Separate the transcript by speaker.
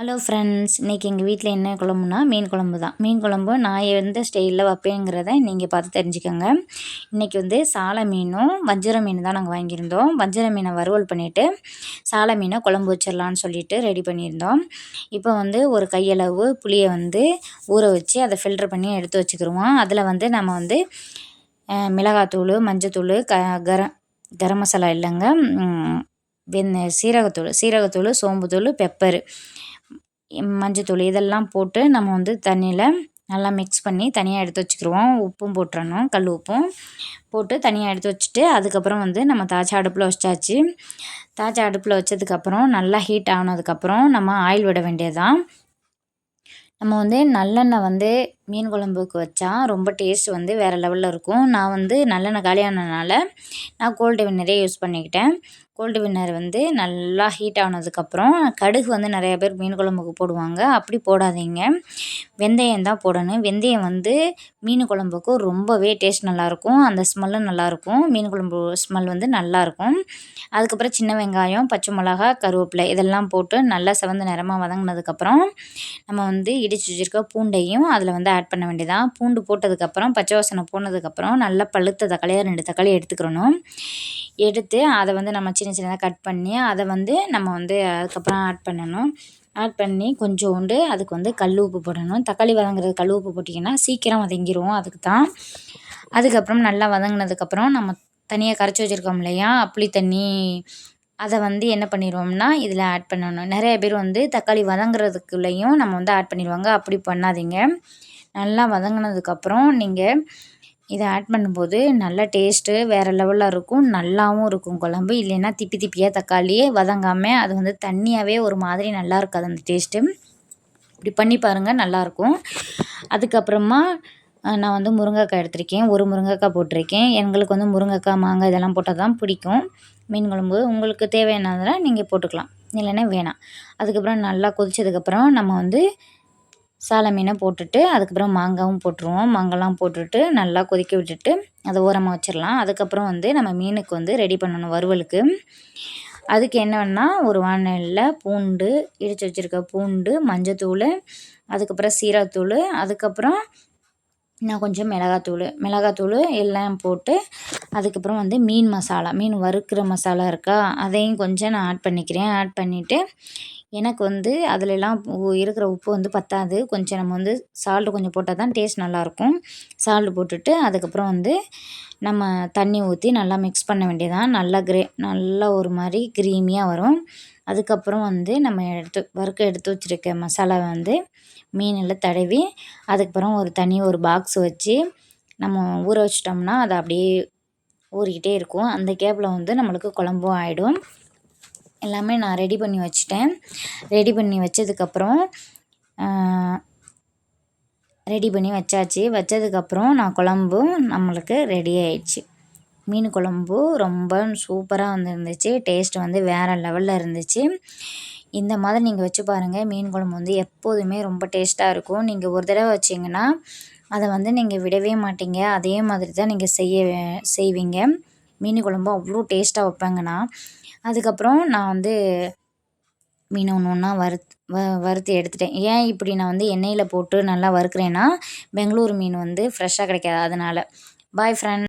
Speaker 1: Hello friends இன்றைக்கி எங்கள் வீட்டில் என்ன குழம்புனா மீன் குழம்பு தான் மீன் குழம்பு நான் எந்த ஸ்டைலில் வைப்பேங்கிறத நீங்கள் பார்த்து தெரிஞ்சுக்கோங்க. இன்றைக்கி வந்து சாலை மீனும் வஞ்சரம் மீன் தான் நாங்கள் வாங்கியிருந்தோம். வஞ்சிர மீனை வறுவல் பண்ணிவிட்டு சாலை மீனை குழம்பு வச்சிடலான்னு சொல்லிட்டு ரெடி பண்ணியிருந்தோம். இப்போ வந்து ஒரு கையளவு புளியை வந்து ஊற வச்சு அதை ஃபில்டர் பண்ணி எடுத்து வச்சுக்கிருவோம். அதில் வந்து நம்ம வந்து மிளகாத்தூள் மஞ்சத்தூள் க கரம் கரம் மசாலா இல்லைங்க வெந் சீரகத்தூள் சீரகத்தூள் சோம்புத்தூள் பெப்பரு. மஞ்சத்தூள் இதெல்லாம் போட்டு நம்ம வந்து தண்ணியில் நல்லா மிக்ஸ் பண்ணி தனியாக எடுத்து வச்சுக்கிருவோம். உப்பும் போட்டுறணும் கல் உப்பும் போட்டு தனியாக எடுத்து வச்சுட்டு அதுக்கப்புறம் வந்து நம்ம தாச்சா அடுப்பில் வச்சாச்சு. தாச்சா அடுப்பில் வச்சதுக்கப்புறம் நல்லா ஹீட் ஆனதுக்கப்புறம் நம்ம ஆயில் விட வேண்டியதுதான். நம்ம வந்து நல்லெண்ணெய் வந்து மீன் குழம்புக்கு வச்சா ரொம்ப டேஸ்ட் வந்து வேறு லெவலில் இருக்கும். நான் வந்து நல்லெண்ணெய் காலியானதுனால நான் கோல்டு வின்னரே யூஸ் பண்ணிக்கிட்டேன். கோல்டு வின்னர் வந்து நல்லா ஹீட் ஆனதுக்கப்புறம் கடுகு வந்து நிறையா பேர் மீன் குழம்புக்கு போடுவாங்க. அப்படி போடாதீங்க. வெந்தயம் தான் போடணும். வெந்தயம் வந்து மீன் குழம்புக்கு ரொம்பவே டேஸ்ட் நல்லாயிருக்கும் அந்த ஸ்மெல்லும் நல்லாயிருக்கும் மீன் குழம்பு ஸ்மெல் வந்து நல்லாயிருக்கும் அதுக்கப்புறம் சின்ன வெங்காயம் பச்சை மிளகா கருவேப்பிலை இதெல்லாம் போட்டு நல்லா சிவந்த நிறமாக வதங்கினதுக்கப்புறம் நம்ம வந்து இடிச்சு வச்சுருக்க பூண்டையும் அதில் வந்து ஆட் பண்ண வேண்டியதான் பூண்டு போட்டதுக்கப்புறம் பச்சை வாசனை போனதுக்கப்புறம் நல்லா பழுத்த தக்காளியாக ரெண்டு தக்காளி எடுத்துக்கிறணும் எடுத்து அதை வந்து நம்ம சின்ன சின்னதாக கட் பண்ணி அதை வந்து நம்ம வந்து அதுக்கப்புறம் ஆட் பண்ணணும். ஆட் பண்ணி கொஞ்சோண்டு அதுக்கு வந்து கல் உப்பு போடணும். தக்காளி வதங்குறது கல் உப்பு போட்டிங்கன்னா சீக்கிரம் வதங்கிடுவோம் அதுக்கு தான் அதுக்கப்புறம் நல்லா வதங்கினதுக்கப்புறம் நம்ம தனியாக கரைச்சி வச்சுருக்கோம் இல்லையா? புளி தண்ணி. அதை வந்து என்ன பண்ணிடுவோம்னா இதில் ஆட் பண்ணணும். நிறைய பேர் வந்து தக்காளி வதங்குறதுக்குள்ளேயும் நம்ம வந்து ஆட் பண்ணிடுவாங்க. அப்படி பண்ணாதீங்க. நல்லா வதங்கினதுக்கப்புறம் நீங்கள் இதை ஆட் பண்ணும்போது நல்ல டேஸ்ட்டு வேறு லெவலில் இருக்கும். நல்லாவும் இருக்கும் குழம்பு. இல்லைன்னா திப்பி திப்பியாக தக்காளியே வதங்காமல் அது வந்து தண்ணியாகவே ஒரு மாதிரி நல்லா இருக்காது அந்த டேஸ்ட்டு இப்படி பண்ணி பாருங்கள் நல்லாயிருக்கும் அதுக்கப்புறமா நான் வந்து முருங்கைக்காய் எடுத்திருக்கேன். ஒரு முருங்கைக்காய் போட்டிருக்கேன். எங்களுக்கு வந்து முருங்கைக்காய் மாங்காய் இதெல்லாம் போட்டால் தான் பிடிக்கும். மீன் குழம்பு. உங்களுக்கு தேவையானதெல்லாம் நீங்கள் போட்டுக்கலாம். இல்லைன்னா வேணாம். அதுக்கப்புறம் நல்லா கொதித்ததுக்கப்புறம் நம்ம வந்து சாலை மீனை போட்டுட்டு அதுக்கப்புறம் மாங்காவும் போட்டுருவோம். மாங்காலாம் போட்டுட்டு நல்லா கொதிக்க விட்டுட்டு அதை ஓரமாக வச்சிடலாம். அதுக்கப்புறம் வந்து நம்ம மீனுக்கு வந்து ரெடி பண்ணணும் வறுவலுக்கு. அதுக்கு என்னென்னா ஒரு வானலில் பூண்டு இடித்து வச்சுருக்க பூண்டு மஞ்சத்தூள் அதுக்கப்புறம் சீரகத்தூள் அதுக்கப்புறம் நான் கொஞ்சம் மிளகாத்தூள் மிளகாத்தூள் எல்லாம் போட்டு அதுக்கப்புறம் வந்து மீன் மசாலா மீன் வறுக்கிற மசாலா இருக்கா அதையும் கொஞ்சம் நான் ஆட் பண்ணிக்கிறேன். ஆட் பண்ணிவிட்டு எனக்கு வந்து அதிலெல்லாம் இருக்கிற உப்பு வந்து பத்தாது. கொஞ்சம் நம்ம வந்து சால்ட்டு கொஞ்சம் போட்டால் தான் டேஸ்ட் நல்லாயிருக்கும். சால்ட்டு போட்டுட்டு அதுக்கப்புறம் வந்து நம்ம தண்ணி ஊற்றி நல்லா மிக்ஸ் பண்ண வேண்டியதான் நல்லா கிரே நல்லா ஒரு மாதிரி க்ரீமியாக வரும். அதுக்கப்புறம் வந்து நம்ம எடுத்து வறுக்க எடுத்து வச்சுருக்க மசாலாவை வந்து மீனில் தடவி அதுக்கப்புறம் ஒரு தனி ஒரு பாக்ஸ் வச்சு நம்ம ஊற வச்சிட்டோம்னா அது அப்படியே ஊறிக்கிட்டே இருக்கும். அந்த கேப்பில் வந்து நம்மளுக்கு குழம்பும் ஆகிடும் எல்லாமே நான் ரெடி பண்ணி வச்சுட்டேன். ரெடி பண்ணி வச்சதுக்கப்புறம் ரெடி பண்ணி வச்சாச்சு. வச்சதுக்கப்புறம் நான் குழம்பும் நம்மளுக்கு ரெடி ஆயிடுச்சு. மீன் குழம்பு ரொம்ப சூப்பராக வந்துருந்துச்சு. டேஸ்ட் வந்து வேறு லெவலில் இருந்துச்சு. இந்த மாதிரி நீங்கள் வச்சு பாருங்கள் மீன் குழம்பு வந்து எப்போதுமே ரொம்ப டேஸ்ட்டாக இருக்கும். நீங்கள் ஒரு தடவை வச்சிங்கன்னா அதை வந்து நீங்கள் விடவே மாட்டீங்க. அதே மாதிரி தான் நீங்கள் செய்ய செய்வீங்க. மீன் குழம்பு அவ்வளோ டேஸ்ட்டாக வைப்பேங்க நான் அதுக்கப்புறம் நான் வந்து மீன் ஒன்று ஒன்றா வறுத் வ வறுத்து எடுத்துட்டேன். ஏன் இப்படி நான் வந்து எண்ணெயில் போட்டு நல்லா வறுக்கிறேன்னா பெங்களூர் மீன் வந்து ஃப்ரெஷ்ஷாக கிடைக்காது. அதனால். பாய் ஃப்ரெண்ட்